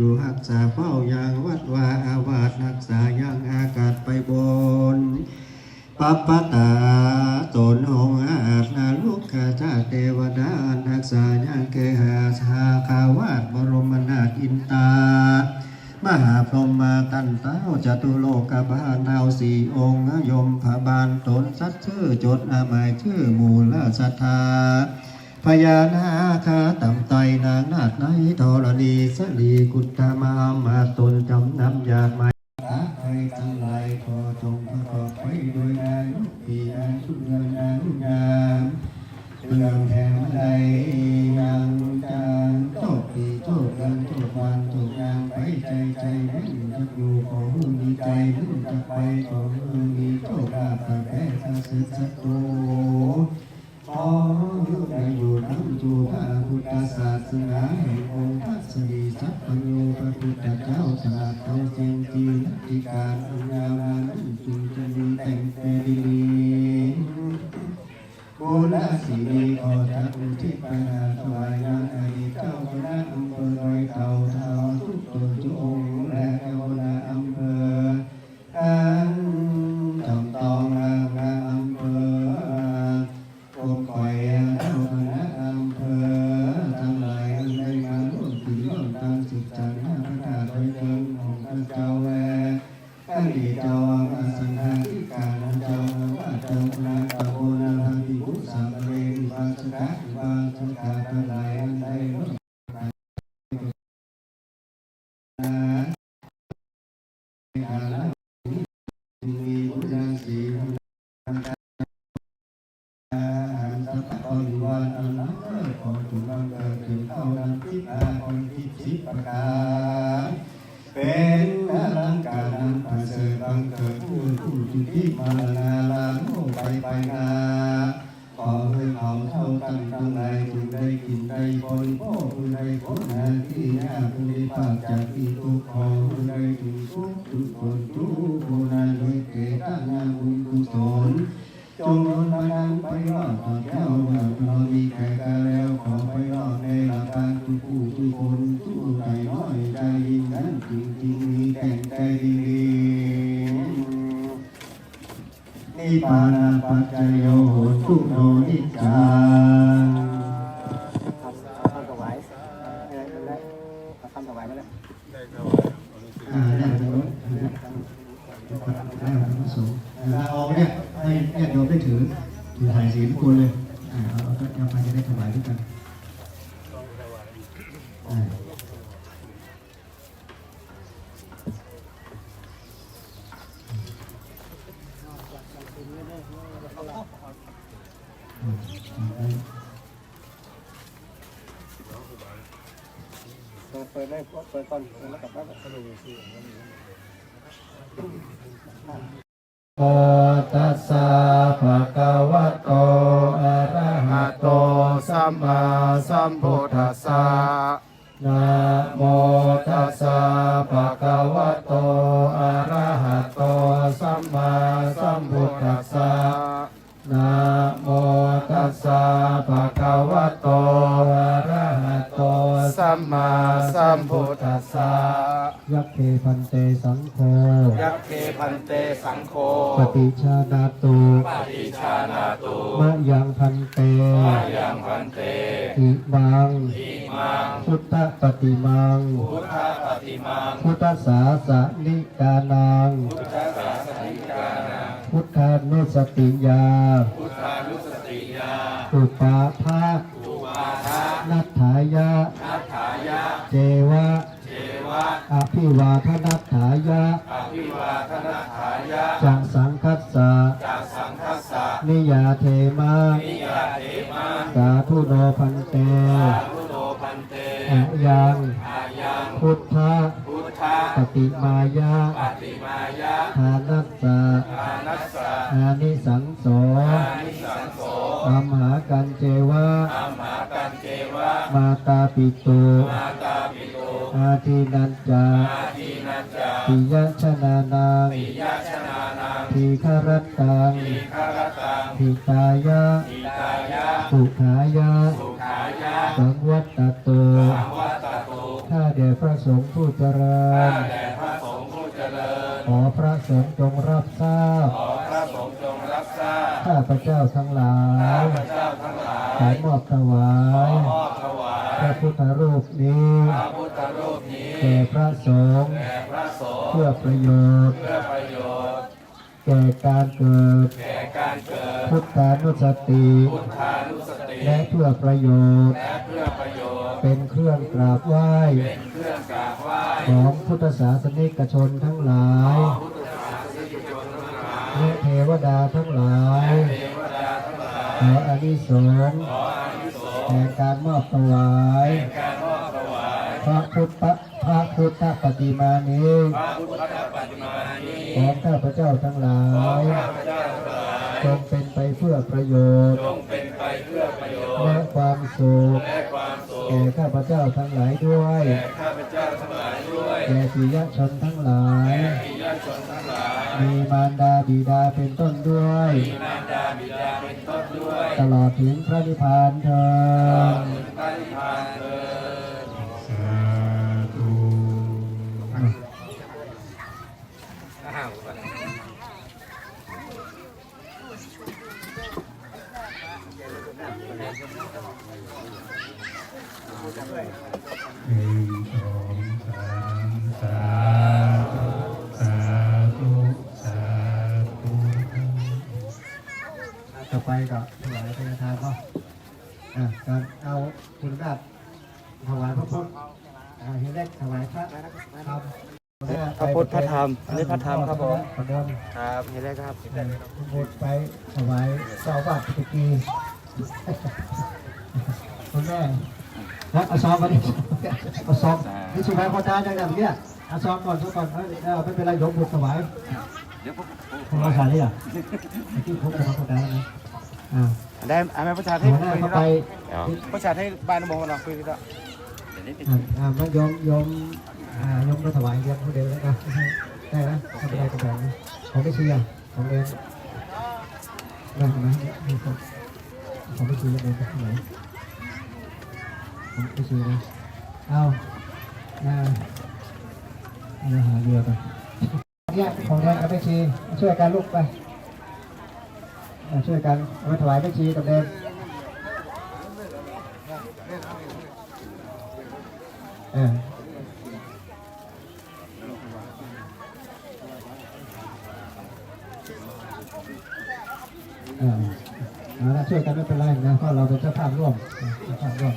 อยู่หักษาเฝ้าอย่างวัดวาอาวาสรักษาอย่างอากาศไปบนปัปปตาตนหงอาบนาลูกขาชาเทวดานักษายังเกหาชาคาวาสบรมนาถอินตามหาพรหมาตันเต้าจตุโลกบาลเทาสี่องค์ยมพบาลตนสัตชื่อจดอาหมายชื่อมูลสัทธา ญานาคาต่ำไตนางนาฏในธรณีสลีกุตมามาตนจำนำยาไม้อาไปทั้งหลายขอจงประกอบไปด้วยอายุปีอายุเงินอายุงามเรื่องแห่งใดยังจางโชคดีโชคเงินโชควันโชคงามไปใจใจไม่จะอยู่ขอหุ่นดีใจมุ่จะไปขอหุ่นดีโชคลาภแพ้สักสิสักโต ขออยู่ในอยู่ทั้งจูพระพุทธศาสนาแห่งองค์พระสิริสัพพัญโยพระพุทธเจ้าตรัสเอาเจงจีนักติการอันยาวนานจุนจะดีแต่งแต่ดีลีบุญสีดีขอจักอุทิศไปนาถวายนา ไปไปนาขอให้ เขาเท่าตั้งทั้งหลายจึงได้กินได้ผลพ่อคุณได้ผลนาที่ยากผู้ใดภากจากอีตุขอคุณได้ถึงทุกข์ทุกคนทุกคนนั้นด้วยเกตนาบุญกุศลจงโดนบันดาลไปรอดต่อเจ้าเมื่อเรามีแก่กันแล้วขอไปรอดในหลักการ เปิดเปิดเลยเปิดก่อนแล้วกลับบ้านโอตัสสะภะคะวะ วะโตอะระหะโตสัมมาสัมพุทธัสสะนะโมตัสสะภะคะวะโตอะระหะโตสัมมาสัมพุทธัสสะยัคเคปันเตสังโฆ ยัคเคพันเตสังโฆปฏิชานาตุปฏิชานาตุมะยังพันเตยังพันเตอิมังอิมังพุทธปฏิมังพุทธปฏิมังพุทธศาสนิกานังพุทธศาสนิกานังพุทธานุสติยาพุทธานุสติยาอุปาทาอุปาทะนัฏฐายะนัฏฐายะเจวะเทวะอภิวาทนัฏฐายะ อภิวาทนาฐายะจักสังคัสสะจากสังคัสสะนิยาเทมานิยาเทมาสาธุโนพันเตพุโนพันเตอะยังอายังพุทธพุทธะปฏิมายะปฏิมายะทานัสสะอานัสสะอานิสังโสอานิสังโสอัมหากันเจวะอามากันเจวะมาตาปิตุมาตาปิโตอาทินันจาอาทินัจจา ปิยชนานังปิยชนานังทีฆรตังทีฆรตังทิตายะทีตายะสุขายะสุขายะสังวัตตโตสังวัตโตข้าแด่พระสงฆ์ผู้เจริข้าญแด่พระสงฆ์ผู้เจริญขอพระสงฆ์จงรับทราบขอพระสงฆ์จงรับทราบข้าพระเจ้าทั้งหลาข้ายพระเจ้าทั้งหลายขอมอบถวายมอบถวายพระพุทธรูปนี้พระพุทธรูปนี้แก่พระสงฆ์แด่พระสงฆ์ เพื่อประโยชน์ เพื่อประโยชน์ แก่การเกิด แก่การเกิด พุทธานุสติ พุทธานุสติ และเพื่อประโยชน์ และเพื่อประโยชน์ เป็นเครื่องกราบไหว้ เป็นเครื่องกราบไหว้ ของพุทธศาสนิกชนทั้งหลายพุทธศาสนิกชนทั้งหลายและเทวดาทั้งหลายเทวดาทั้งหลายขออานิสงส์ขออานิสงส์แห่งการมอบถวายแห่งการมอบถวายพระพุทธ พระพุทธปฏิมานี้พระพุทธปฏิมานี้ของข้าพเจ้าทั้งหลาขอยข้าพเจ้าทั้งหลายจงเป็นไปเพื่อประโยชน์จงเป็นไปเพื่อประโยชและน์ความสุขและความสุขแก่ข้าพเจ้าทั้งหลายด้วยแก่ข้าพเจ้าทั้งหลายด้วยแก่สิยชนทั้งหลายแก่ปิยชนทั้งหลายมีมารดาบิดาเป็นต้นด้วยมีมารดาบิดาเป็นต้นด้วย ตลอดถึงพระนิพพานเถิด หนึ่งสองสามสาธุสาธุสาธุต่อไปก็ถวายพระทานก็อะการเอาคุณราชถวายพระพุทธอ่าเห็นได้ถวายพระธรรมพระพุทธพระธรรมอันนี้พระธรรมครับผมครับเห็นแล้ครับอ่าทุกคนไปถวายเจ้าบาทตะกี้คุณแม่แล้วเอาซองมาดิ เอาซองนี่สุภาพคนตาจังแบบเนี้ยเอาซองก่อนซองก่อนเออเออไม่เป็นไรยกบุกถวายเดี๋ยวผมผมเอาสายนี่อะที่พบสุภาพคนตาแล้วนะอ่าได้อ่าแม่ประชาให้หัวหน้าคุยเข้าที่ไปเราประชาให้บ้านน้ำมงกันเราคุยที่เราอ่าอ่ามันยอมยอมอ่ายอมมาถวายเดียวคนเดียวแล้วกันได้นะทำอะไรกันแบบนี้ของไม่เชียร์ของเองได้ไหมมีคนของไม่เชียร์เองไปที่ไหนของไม่เชียร์นะ เอาอ่าเอาหาเรือไปเนี่ยของเราเอาไปชีช่วยกันลูกไปอ่าช่วยกันเอาไปถวายไปชีกับเดนเออเออเอาละช่วยกันไม่เป็นไรนะเพราะเราเป็นเจ้าภาพร่วมเจ้าภาพร่วม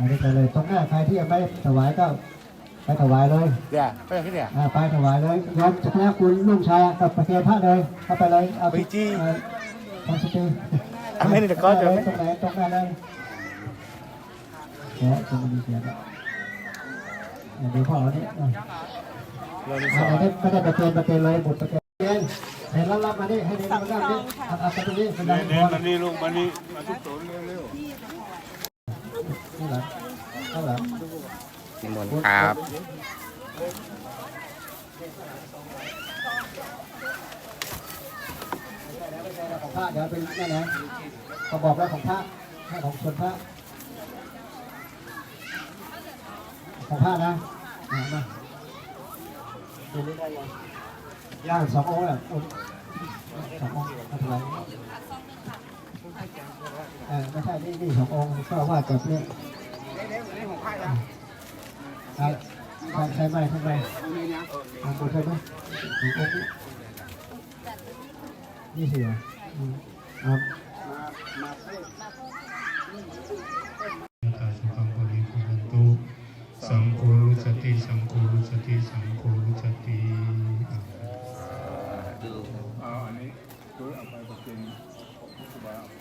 อาไปเลยตรงหน้าใครที่ยังไม่ถวายก็ไปถวายเลยเดี๋ยวไปอย่างที่เดี๋ยวอ่าไปถวายเลยยกชนะคุณลุงชายกับประเคนพระเลยเข้าไปเลยเอาไปจี้เอ่อทำสติอะไม่ได้แต่ก็จะไม่ตรงไหนตรงนั้นเลยเดี๋ยวจะมีเสียงอะเดี๋ยวดูพ่อเราเนี่ยอะเรามีสอะองไม่ได้ไม่ได้ประเคนประเคนเลยบุตรประเคนเองเห็นรับรับมาดิให้เด็กมานั่งดิเอาเอาไปตรงนี้เป็นไรเน้นมันนี่ลูกมันนี่มาทุกตัวเร็ว นี่เหรอเข้าเหรอนิมนต์ครับ ของพระเดี๋ยวเป็นนั่นนะเขาบอกแล้วของพระให้ของส่วนพระของพระนะอะมาดูนี่ได้ยังย่างสององค์อะองค์สององค์ไม่เป็นไรเออไม่ใช่นี่นี่สององค์ก็ว่ากับเนี่ย ครับใช้ไม้ข้างในเอาตัวใช้ไหมนี่สิเหรอครับสังโฆสติสังโฆสติสังโฆสติอาอันนี้ดูเอาไปประเคนของผู้บา